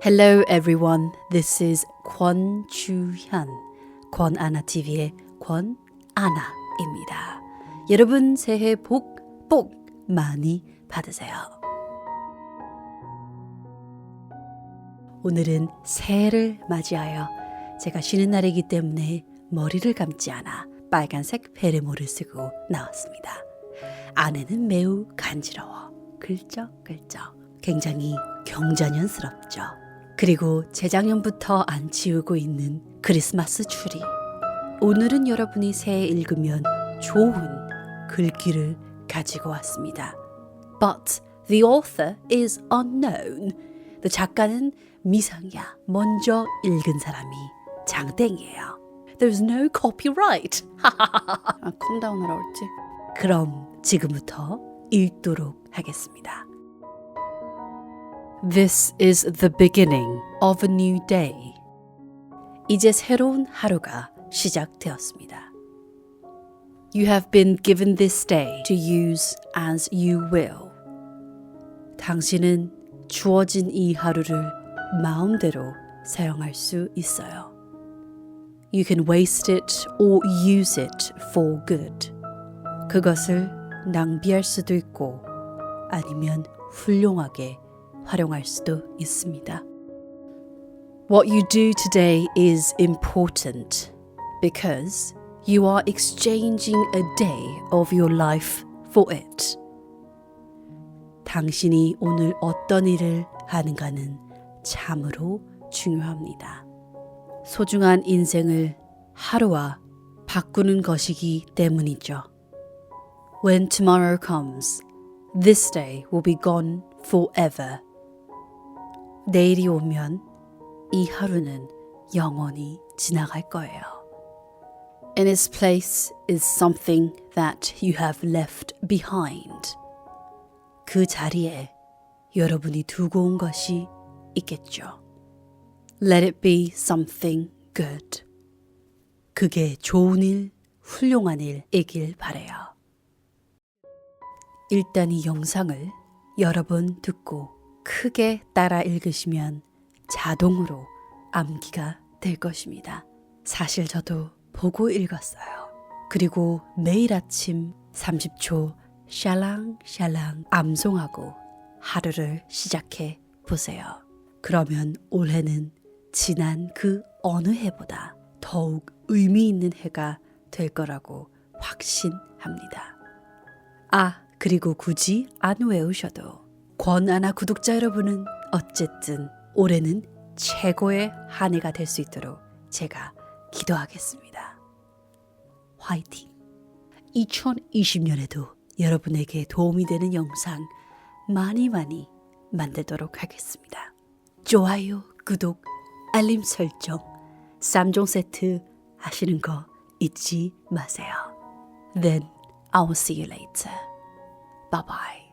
Hello everyone. This is Chu-hyun. 권아나 TV의 권아나입니다. 여러분 새해 복, 복 많이 받으세요. 오늘은 새해를 맞이하여 제가 쉬는 날이기 때문에 머리를 감지 않아 빨간색 베레모를 쓰고 나왔습니다. 안에는 매우 간지러워 글적글적 굉장히 경자년스럽죠. 그리고 재작년부터 안 치우고 있는 크리스마스 추리. 오늘은 여러분이 새해 읽으면 좋은 글귀를 가지고 왔습니다. But the author is unknown. The 작가는 미상이야. 먼저 읽은 사람이 장땡이에요. There's no copyright. 아, 컴다운하라 했지. 그럼 지금부터 읽도록 하겠습니다. This is the beginning of a new day. 이제 새로운 하루가 시작되었습니다. You have been given this day to use as you will. 당신은 주어진 이 하루를 마음대로 사용할 수 있어요. You can waste it or use it for good. 그것을 낭비할 수도 있고 아니면 훌륭하게 활용할 수도 있습니다. What you do today is important because you are exchanging a day of your life for it. 당신이 오늘 어떤 일을 하는가는 참으로 중요합니다. 소중한 인생을 하루와 바꾸는 것이기 때문이죠. When tomorrow comes, this day will be gone forever. 내일이 오면 이 하루는 영원히 지나갈 거예요. In its place is something that you have left behind. 그 자리에 여러분이 두고 온 것이 있겠죠. Let it be something good. 그게 좋은 일, 훌륭한 일이길 바래요. 일단 이 영상을 여러 번 듣고 크게 따라 읽으시면 자동으로 암기가 될 것입니다. 사실 저도 보고 읽었어요. 그리고 매일 아침 30초 샬랑샬랑 암송하고 하루를 시작해 보세요. 그러면 올해는 지난 그 어느 해보다 더욱 의미 있는 해가 될 거라고 확신합니다. 아, 그리고 굳이 안 외우셔도 권아나 구독자 여러분은 어쨌든 올해는 최고의 한 해가 될 수 있도록 제가 기도하겠습니다. 화이팅! 2020년에도 여러분에게 도움이 되는 영상 많이 많이 만들도록 하겠습니다. 좋아요, 구독, 알림 설정, 3종 세트 하시는 거 잊지 마세요. Then I will see you later. Bye bye.